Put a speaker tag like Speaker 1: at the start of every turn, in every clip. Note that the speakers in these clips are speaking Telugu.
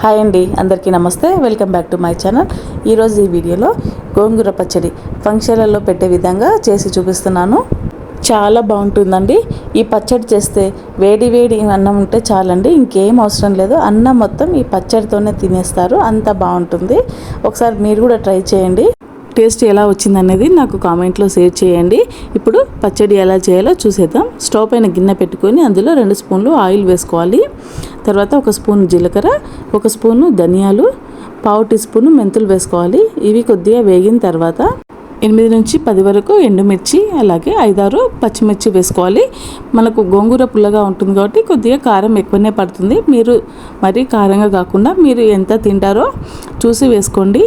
Speaker 1: హాయ్ అండి అందరికీ నమస్తే. Welcome back to my channel. ఈరోజు ఈ వీడియోలో గోంగూర పచ్చడి ఫంక్షన్లలో పెట్టే విధంగా చేసి చూపిస్తున్నాను. చాలా బాగుంటుందండి. ఈ పచ్చడి చేస్తే వేడి వేడి అన్నం ఉంటే చాలండి. ఇంకేం అవసరం లేదు. అన్నం మొత్తం ఈ పచ్చడితోనే తినేస్తారు. అంత బాగుంటుంది. ఒకసారి మీరు కూడా ట్రై చేయండి. టేస్ట్ ఎలా వచ్చిందనేది నాకు కామెంట్లో షేర్ చేయండి. ఇప్పుడు పచ్చడి ఎలా చేయాలో చూసేద్దాం. స్టవ్ పైన గిన్నె పెట్టుకొని అందులో రెండు స్పూన్లు ఆయిల్ వేసుకోవాలి. తర్వాత ఒక స్పూన్ జీలకర్ర ఒక స్పూను ధనియాలు పావు టీ స్పూన్ మెంతులు వేసుకోవాలి. ఇవి కొద్దిగా వేగిన తర్వాత ఎనిమిది నుంచి పది వరకు ఎండుమిర్చి అలాగే ఐదారు పచ్చిమిర్చి వేసుకోవాలి. మనకు గోంగూర పుల్లగా ఉంటుంది కాబట్టి కొద్దిగా కారం ఎక్కువనే పడుతుంది. మీరు మరీ కారంగా కాకుండా మీరు ఎంత తింటారో చూసి వేసుకోండి.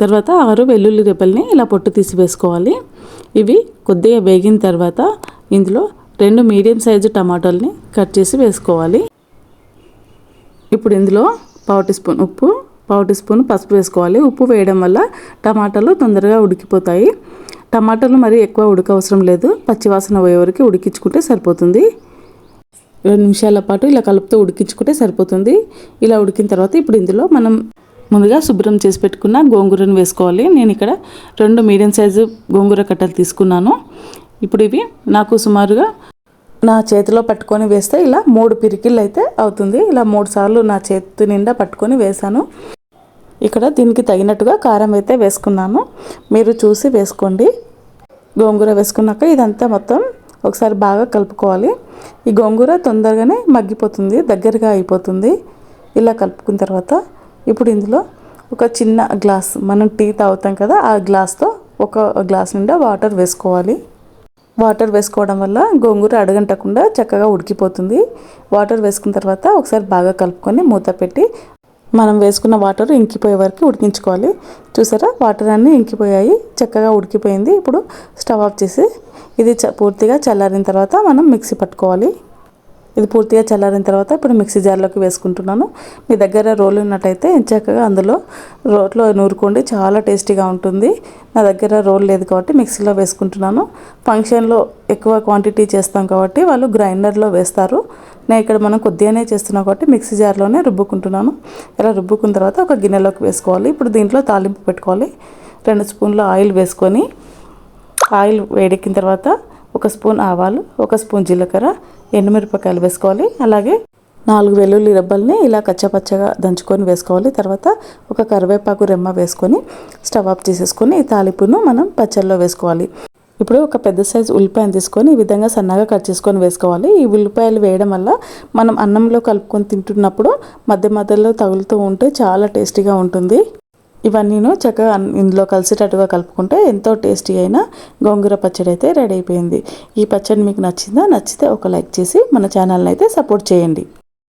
Speaker 1: తర్వాత ఆరు వెల్లుల్లి రెబ్బల్ని ఇలా పొట్టు తీసి వేసుకోవాలి. ఇవి కొద్దిగా వేగిన తర్వాత ఇందులో రెండు మీడియం సైజు టమాటాలని కట్ చేసి వేసుకోవాలి. ఇప్పుడు ఇందులో పావు టీ స్పూన్ ఉప్పు పావు టీ స్పూన్ పసుపు వేసుకోవాలి. ఉప్పు వేయడం వల్ల టమాటాలు తొందరగా ఉడికిపోతాయి. టమాటాలు మరీ ఎక్కువ ఉడక అవసరం లేదు. పచ్చివాసన పోయే వరకు ఉడికించుకుంటే సరిపోతుంది. రెండు నిమిషాల పాటు ఇలా కలుపుతూ ఉడికించుకుంటే సరిపోతుంది. ఇలా ఉడికిన తర్వాత ఇప్పుడు ఇందులో మనం ముందుగా శుభ్రం చేసి పెట్టుకున్న గోంగూరను వేసుకోవాలి. నేను ఇక్కడ రెండు మీడియం సైజు గోంగూర కట్టలు తీసుకున్నాను. ఇప్పుడు ఇవి నాకు సుమారుగా నా చేతిలో పట్టుకొని వేస్తే ఇలా మూడు పిరికిళ్ళు అయితే అవుతుంది. ఇలా మూడు సార్లు నా చేతి నిండా పట్టుకొని వేసాను ఇక్కడ దీనికి తగినట్టుగా కారం అయితే వేసుకున్నాను. మీరు చూసి వేసుకోండి. గోంగూర వేసుకున్నాక ఇదంతా మొత్తం ఒకసారి బాగా కలుపుకోవాలి. ఈ గోంగూర తొందరగానే మగ్గిపోతుంది దగ్గరగా అయిపోతుంది. ఇలా కలుపుకున్న తర్వాత ఇప్పుడు ఇందులో ఒక చిన్న గ్లాస్ మనం టీ తాగుతాం కదా ఆ గ్లాస్తో ఒక గ్లాస్ నిండా వాటర్ వేసుకోవాలి. వాటర్ వేసుకోవడం వల్ల గోంగూర అడగంటకుండా చక్కగా ఉడికిపోతుంది. వాటర్ వేసుకున్న తర్వాత ఒకసారి బాగా కలుపుకొని మూత పెట్టి మనం వేసుకున్న వాటర్ ఇంకిపోయే వరకు ఉడికించుకోవాలి. చూసారా? వాటర్ అన్నీ ఇంకిపోయాయి చక్కగా ఉడికిపోయింది. ఇప్పుడు స్టవ్ ఆఫ్ చేసి ఇది పూర్తిగా చల్లారిన తర్వాత మనం మిక్సీ పట్టుకోవాలి. ఇది పూర్తిగా చల్లారిన తర్వాత ఇప్పుడు మిక్సీ జార్లోకి వేసుకుంటున్నాను. మీ దగ్గర రోలు ఉన్నట్టయితే చక్కగా అందులో రోట్లో నూరుకోండి. చాలా టేస్టీగా ఉంటుంది. నా దగ్గర రోల్ లేదు కాబట్టి మిక్సీలో వేసుకుంటున్నాను. ఫంక్షన్లో ఎక్కువ క్వాంటిటీ చేస్తాం కాబట్టి వాళ్ళు గ్రైండర్లో వేస్తారు. నేను ఇక్కడ మనం కొద్దిగానే చేస్తున్నాం కాబట్టి మిక్సీ జార్లోనే రుబ్బుకుంటున్నాను. ఇలా రుబ్బుకున్న తర్వాత ఒక గిన్నెలోకి వేసుకోవాలి. ఇప్పుడు దీంట్లో తాలింపు పెట్టుకోవాలి. రెండు స్పూన్లు ఆయిల్ వేసుకొని ఆయిల్ వేడెక్కిన తర్వాత ఒక స్పూన్ ఆవాలు ఒక స్పూన్ జీలకర్ర ఎండుమిరపకాయలు వేసుకోవాలి. అలాగే నాలుగు వెల్లుల్లి రబ్బల్ని ఇలా కచ్చపచ్చగా దంచుకొని వేసుకోవాలి. తర్వాత ఒక కరివేపాకు రెమ్మ వేసుకొని స్టవ్ ఆఫ్ చేసేసుకొని ఈ తాలింపును మనం పచ్చళ్ళలో వేసుకోవాలి. ఇప్పుడు ఒక పెద్ద సైజు ఉల్లిపాయను తీసుకొని ఈ విధంగా సన్నగా కట్ చేసుకొని వేసుకోవాలి. ఈ ఉల్లిపాయలు వేయడం వల్ల మనం అన్నంలో కలుపుకొని తింటున్నప్పుడు మధ్య మధ్యలో తగులుతూ ఉంటే చాలా టేస్టీగా ఉంటుంది. ఇవన్నీను చక్కగా ఇందులో కలిసేటట్టుగా కలుపుకుంటే ఎంతో టేస్టీ అయిన గోంగూర పచ్చడి అయితే రెడీ అయిపోయింది. ఈ పచ్చడి మీకు నచ్చిందా? నచ్చితే ఒక లైక్ చేసి మన ఛానల్ని అయితే సపోర్ట్ చేయండి.